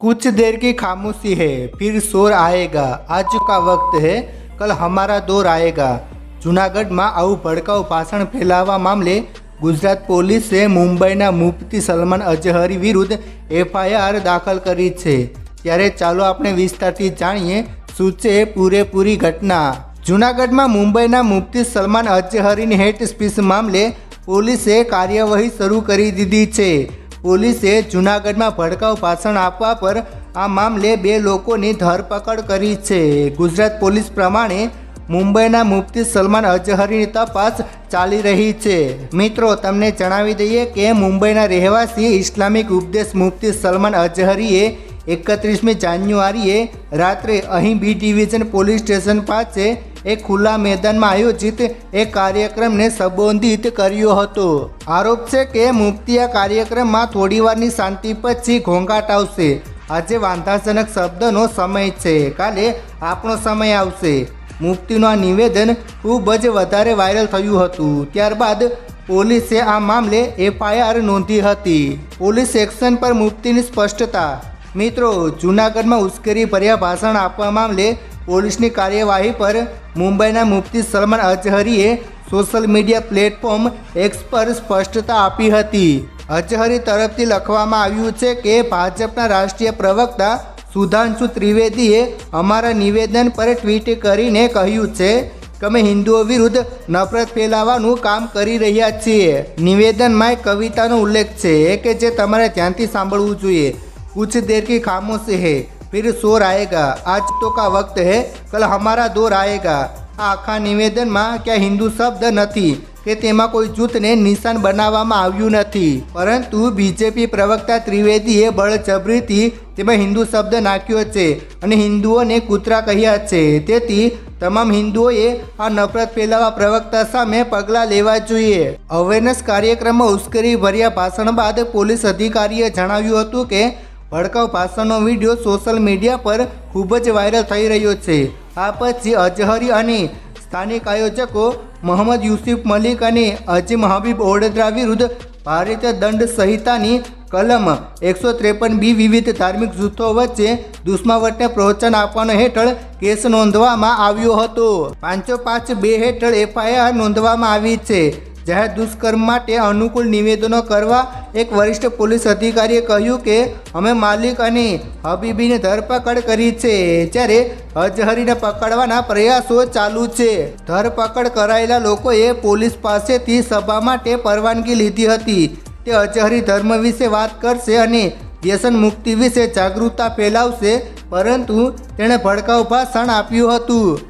कुछ देर की खामोशी है फिर शोर आएगा आज का वक्त है कल हमारा दौर आएगा જૂનાગઢમાં આવું ભડકાઉ ભાષણ ફેલાવવા મામલે ગુજરાત પોલીસે મુંબઈના મુફતી સલમાન અજહરી વિરુદ્ધ એફઆઈઆર દાખલ કરી છે ત્યારે ચાલો આપણે વિસ્તારથી જાણીએ શું છે પૂરેપૂરી ઘટના જૂનાગઢમાં મુંબઈના મુફતી સલમાન અજહરીની હેટ સ્પીચ મામલે પોલીસે કાર્યવાહી શરૂ કરી દીધી છે પોલીસે જૂનાગઢમાં ભડકાઉ ભાષણ આપવા પર આ મામલે બે લોકોની ધરપકડ કરી છે. ગુજરાત પોલીસ પ્રમાણે મુંબઈના મુફતી સલમાન અજહરીની તપાસ ચાલી રહી છે. મિત્રો, તમને જણાવી દઈએ કે મુંબઈના રહેવાસી ઇસ્લામિક ઉપદેશ મુફતી સલમાન અજહરીએ એકત્રીસમી જાન્યુઆરીએ રાત્રે અહીં બી ડિવિઝન પોલીસ સ્ટેશન પાસે એક ખુલ્લા મેદાનમાં આયોજિત એક કાર્યક્રમને સંબોધિત કર્યો હતો. આરોપ છે કે મુફતી આ કાર્યક્રમમાં થોડીવારની શાંતિ પછી ઘોંઘાટ આવશે. આજે વાંધાજનક શબ્દનો સમય છે. કાલે આપણો સમય આવશે. મુફતીનું આ નિવેદન ખૂબ જ વધારે વાયરલ થયું હતું. ત્યારબાદ પોલીસે આ મામલે એફઆઈઆર નોંધી હતી. પોલીસ એક્શન પર મુફતીની સ્પષ્ટતા. મિત્રો, જૂનાગઢમાં ઉશ્કેરી ભર્યા ભાષણ આપવા મામલે પોલીસની કાર્યવાહી પર મુંબઈના મુફ્તી સલમાન અજહરીએ સોશિયલ મીડિયા પ્લેટફોર્મ એક્સ પર સ્પષ્ટતા આપી હતી. અજહરી તરફથી લખવામાં આવ્યું છે કે ભાજપના રાષ્ટ્રીય પ્રવક્તા સુધાંશુ ત્રિવેદીએ અમારા નિવેદન પર ટ્વીટ કરીને કહ્યું છે કે અમે હિન્દુઓ વિરુદ્ધ નફરત ફેલાવવાનું કામ કરી રહ્યા છીએ. નિવેદનમાં એક કવિતાનો ઉલ્લેખ છે કે જે તમારે ધ્યાનથી સાંભળવું જોઈએ. કુછ દેર કી ખામોશ હે. फिर शोर आएगा आज तो का वक्त है कल हमारा दौर आएगा આ આખા નિવેદનમાં ક્યાં હિન્દુ શબ્દ નથી કે તેમાં કોઈ જૂથને નિશાન બનાવવામાં આવ્યું નથી પરંતુ બીજેપી પ્રવક્તા ત્રિવેદીએ બળજબરીથી તેમાં હિન્દુ શબ્દ નાખ્યો છે અને હિન્દુઓને કૂતરા કહ્યા છે તેથી તમામ હિન્દુઓએ આ નફરત ફેલાવા પ્રવક્તા સામે પગલાં લેવા જોઈએ અવેરનેસ કાર્યક્રમમાં ઉશ્કેરી ભર્યા ભાષણ બાદ પોલીસ અધિકારીએ જણાવ્યું હતું કે ભડકાઉ ભાષણનો વીડિયો સોશિયલ મીડિયા પર ખૂબ જ વાયરલ થઈ રહ્યો છે. આ પછી અજહરી અને સ્થાનિક આયોજકો મોહમ્મદ યુસુફ મલિક અને અજીમ હબીબ ઓડેદરા વિરુદ્ધ ભારતીય દંડ સંહિતાની કલમ એકસો ત્રેપન બી વિવિધ ધાર્મિક જૂથો વચ્ચે દુશ્માવટને પ્રોત્સાહન આપવાનો હેઠળ કેસ નોંધવામાં આવ્યો હતો. પાંચો પાંચ બે હેઠળ એફઆઈઆર નોંધવામાં આવી છે. જાહેર દુષ્કર્મ માટે અનુકૂળ નિવેદનો કરવા એક વરિષ્ઠ પોલીસ અધિકારીએ કહ્યું કે, અમે માલિક અને હબીબીની ધરપકડ કરી છે, જ્યારે અજહરીને પકડવાના પ્રયાસો ચાલુ છે. ધરપકડ કરાયેલા લોકોએ પોલીસ પાસેથી સભા માટે પરવાનગી લીધી હતી. તે અજહરી ધર્મ વિશે વાત કરશે અને વ્યસન મુક્તિ વિશે જાગૃતતા ફેલાવશે, પરંતુ તેણે ભડકાઉ ભાષણ આપ્યું હતું.